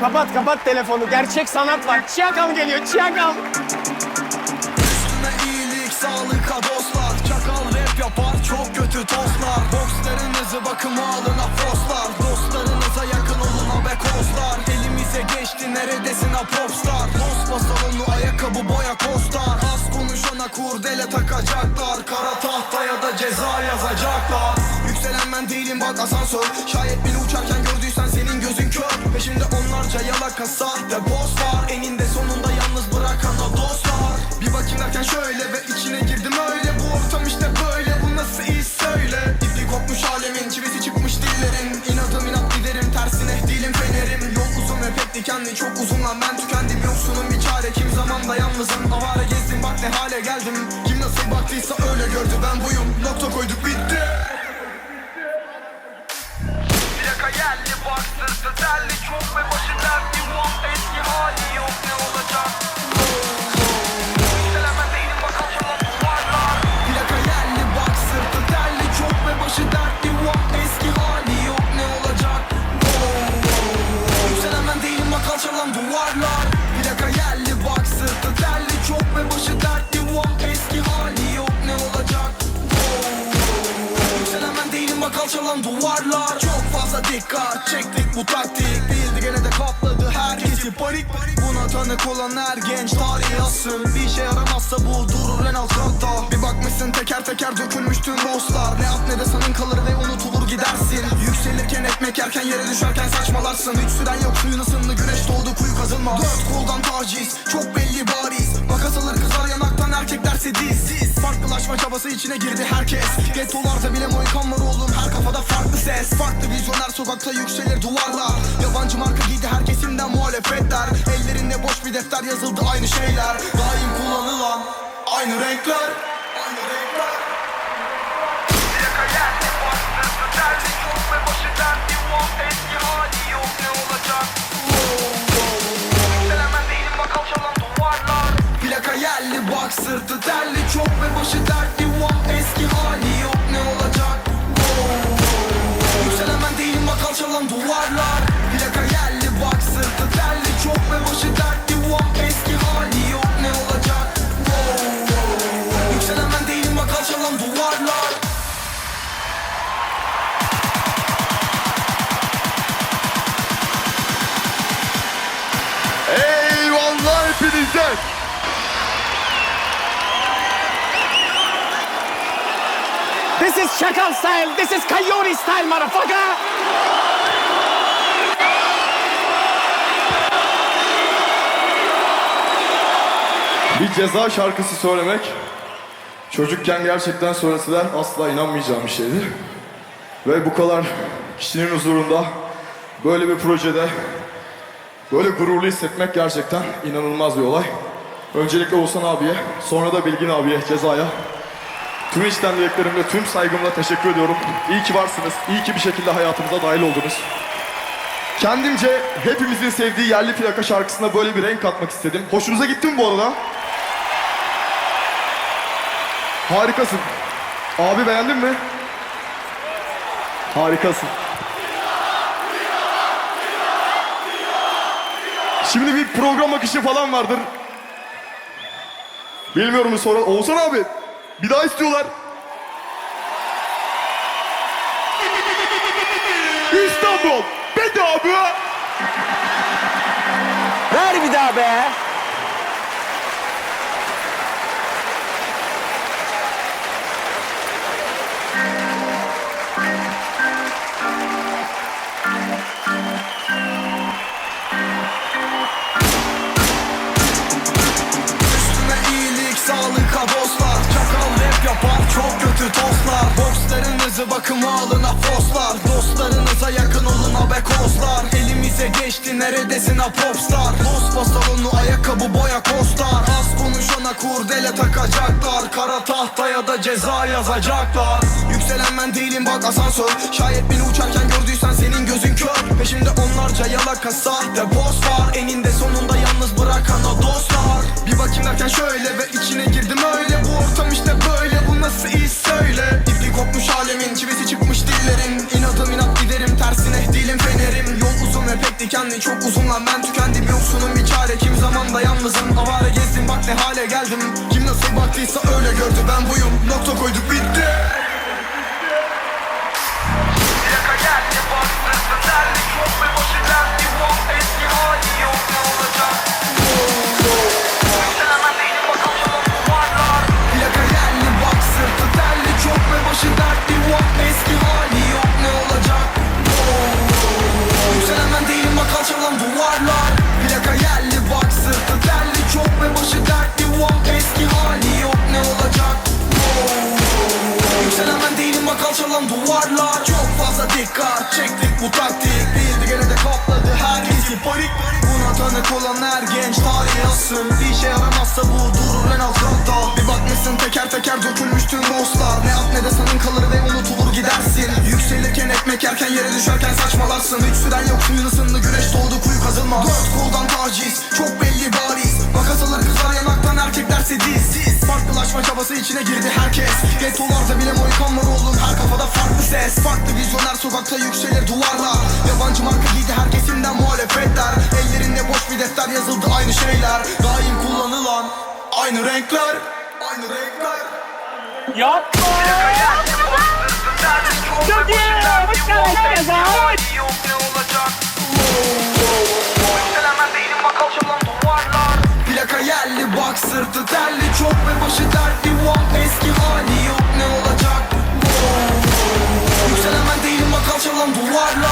Kapat kapat telefonu. Gerçek sanat var. Çiğakal geliyor. Çiğakal. Üstüne iyilik sağlık ha dostlar Çakal rap yapar çok kötü tostlar Bokslarınızı bakıma alın afoslar Dostlarınıza yakın olun ha be kozlar Elimize geçti neredesin ha popstar Dost basalonu ayakkabı boya kostar Az konuşana kurdele takacaklar Kara tahtaya da ceza yazacaklar Yükselen ben değilim bak asansör Şayet beni uçarken gördüysen Peşimde onlarca yalaka sahte boss var. Eninde sonunda yalnız bırakan o dostlar Bir bakayım derken şöyle ve içine girdim öyle. Bu ortam işte böyle bu nasıl iş söyle. İpi kopmuş alemin çivisi çıkmış dillerin. İnadım inat giderim tersine dilim fenerim. Yol uzun ve pek dikenli çok uzun lan ben tükendim. Yoksunum bir çare kim zaman da yalnızım. Avare gezdim bak ne hale geldim. Kim nasıl baktıysa öyle gördü ben buyum. Nokta koyduk bitti terli Çok ve başı dertli Van eski hali yok. Ne olacak? Yükselemen değilim bak alçalan duvarlar Plaka yerli bak sırtı terli Çok ve başı dertli Vah eski hali yok. Ne olacak? Yükselen değilim bak alçalan duvarlar dikkat çektik bu taktik. Değildi gene de kapladı herkesi panik Buna tanık olan her genç tarih yazsın. Bir işe yaramazsa bu durur en alt Bir bakmışsın teker teker dökülmüş tüm dostlar. Ne at ne de sanın kalır ve unutulur gidersin. Yükselirken ekmek yerken yere düşerken saçmalarsın. Hiç süren yok suyun ısındı güneş doğdu kuyu kazılmaz Dört koldan taciz çok belli bariz. Makas alır kızar yanaktan erkeklerse dizsiz Farklılaşma çabası içine girdi herkes. Gettolarda bile moikan var oğlum sokakta yükselir duvarlar. Yabancı marka giydi her kesimden muhalefetler. Ellerinde boş bir defter yazıldı aynı şeyler. Daim kullanılan aynı renkler. Aynı renkler. Plaka yerli bak sırtı terli Çok is Çakal style. This is Coyote style motherfucker. Bir ceza şarkısı söylemek çocukken gerçekten söyleseden asla inanmayacağım bir şeydi. Ve bu kadar kişinin huzurunda böyle bir projede böyle gururlu hissetmek gerçekten inanılmaz bir olay. Öncelikle Oğuzhan abiye, sonra da Bilgin abiye, cezaya. Tüm içten dileklerimle, tüm saygımla teşekkür ediyorum. İyi ki varsınız, iyi ki bir şekilde hayatımıza dahil oldunuz. Kendimce hepimizin sevdiği yerli plaka şarkısına böyle bir renk katmak istedim. Hoşunuza gitti mi bu arada? Harikasın. Abi beğendin mi? Harikasın. Şimdi bir program akışı falan vardır. Bilmiyorum sonra. Oğuzhan abi. Bir daha istiyorlar. İstanbul. Bedava. Ver bir daha be. Çok kötü tostlar. Bokslarınızı bakıma alın afoslar Dostlarınıza yakın olun ha be kozlar Elimize geçti neredesin ha popstar Dost basalonu ayakkabı boya kostar Az konuşana kurdele takacaklar. Kara tahtaya da ceza yazacaklar. Yükselen ben değilim bak asansör. Şayet beni uçarken gördüysen senin gözün kör. Peşimde onlarca yalaka sahte boss var. Eninde sonunda yalnız bırakan o dostlar. Bir bakayım derken şöyle ve içine girdim öyle. Bu ortam işte böyle bu nasıl iş söyle. İpi kopmuş alemin çivisi çıkmış dillerin. İnadım inat giderim tersine dilim fenerim. Yol uzun ve pek dikenli çok uzun lan ben kim zaman da yalnızım Avare gezdim bak ne hale geldim. Kim nasıl baktıysa öyle gördü ben buyum. Nokta koyduk bitti. Plaka geldi bastırdı derli çok ve dertli Vah eski hali yok dikkat çektik bu taktik Değildi gene de kapladı herkesi panik Buna tanık olan her genç tarih yazsın Bir işe yaramazsa bu durur en alt katta Bir bakmışsın teker teker dökülmüş tüm dostlar Ne at ne de sanın kalır ve unutulur gidersin. Yükselirken ekmek yerken yere düşerken saçmalarsın. Hiç süren yok suyun ısındı güneş doğdu kuyu kazılmaz. Dört koldan taciz çok belli erkeklerse diz Farklılaşma çabası içine girdi herkes. Gettolarda bile moykan var oğlum her kafada farklı ses. Farklı vizyoner sokakta yükselir duvarlar. Yabancı marka giydi her kesimden muhalefetler. Ellerinde boş bir defter yazıldı aynı şeyler. Daim kullanılan aynı renkler Aynı renkler. Derli çok ve başı dertli what